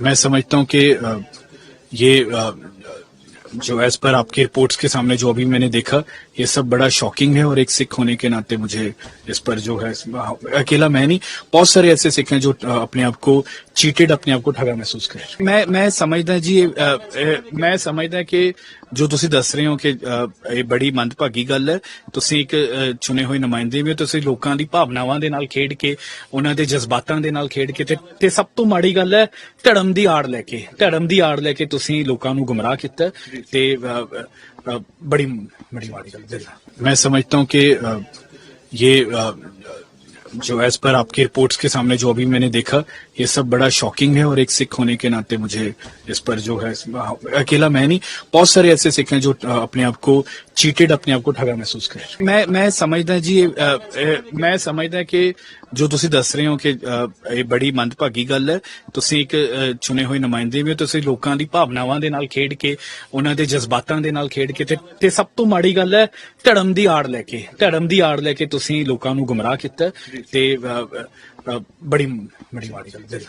मैं समझता हूं कि अ, ये अ, जो एज पर आपके रिपोर्ट्स के सामने जो अभी मैंने देखा ये सब बड़ा शॉकिंग है और एक सिख होने के नाते मुझे इस पर जो है अकेला मैं नहीं बहुत सारे ऐसे सिख हैं जो अ, अपने आप को चीटेड अपने आप को ठगा महसूस कर रहे हैं। ਮੈਂ ਮੈਂ ਸਮਝਦਾ ਜੀ ਇਹ, ਅ, ਇਹ, ਮੈਂ ਸਮਝਦਾ ਕਿ ਜੋ ਤੁਸੀਂ ਦੱਸ ਰਹੇ ਹੋ ਕਿ ਅ, ਇਹ ਬੜੀ ਮੰਦਭਾਗੀ ਗੱਲ ਹੈ ਤੁਸੀਂ ਇੱਕ ਅ, ਚੁਣੇ ਹੋਏ ਨੁਮਾਇੰਦੇ ਵੀ ਹੋ ਤੁਸੀਂ ਲੋਕਾਂ ਦੀ ਭਾਵਨਾਵਾਂ ਦੇ ਨਾਲ ਖੇਡ ਕੇ ਉਹਨਾਂ ਦੇ ਜਜ਼ਬਾਤਾਂ ਦੇ ਨਾਲ ਖੇਡ ਕੇ ਤੇ ਤੇ ਸਭ ਤੋਂ ਮਾੜੀ ਗੱਲ ਹੈ ਧਰਮ ਦੀ ਆੜ ਲੈ ਕੇ ਧਰਮ ਦੀ ਆੜ ਲੈ ਕੇ ਤੁਸੀਂ ਲੋਕਾਂ ਨੂੰ ਗੁੰਮਰਾਹ ਕੀਤਾ ਤੇ बड़ी बड़ी बात मैं समझता हूँ कि ये जो एज पर आपके रिपोर्ट्स के सामने जो अभी मैंने देखा ये सब बड़ा शॉकिंग है और एक सिख होने के नाते मुझे इस पर जो है अकेला मैं नहीं बहुत सारे ऐसे सिख हैं जो अ, अपने आप को चीटेड अपने आप को ठगा महसूस कर रहे हैं। ਮੈਂ ਮੈਂ ਸਮਝਦਾ ਜੀ ਇਹ, ਅ, ਇਹ, ਮੈਂ ਸਮਝਦਾ ਕਿ ਜੋ ਤੁਸੀਂ ਦੱਸ ਰਹੇ ਹੋ ਕਿ ਅ, ਇਹ ਬੜੀ ਮੰਦਭਾਗੀ ਗੱਲ ਹੈ ਤੁਸੀਂ ਇੱਕ ਅ, ਚੁਣੇ ਹੋਏ ਨੁਮਾਇੰਦੇ ਵੀ ਹੋ ਤੁਸੀਂ ਲੋਕਾਂ ਦੀ ਭਾਵਨਾਵਾਂ ਦੇ ਨਾਲ ਖੇਡ ਕੇ ਉਹਨਾਂ ਦੇ ਜਜ਼ਬਾਤਾਂ ਦੇ ਨਾਲ ਖੇਡ ਕੇ ਤੇ ਤੇ ਸਭ ਤੋਂ ਮਾੜੀ ਗੱਲ ਹੈ ਧਰਮ ਦੀ ਆੜ ਲੈ ਕੇ ਧਰਮ ਦੀ ਆੜ ਲੈ ਕੇ ਤੁਸੀਂ ਲੋਕਾਂ ਨੂੰ ਗੁੰਮਰਾਹ ਕੀਤਾ ਤੇ ਬੜੀ ਬੜੀ ਮਾੜੀ ਗੱਲ ਦਿਲ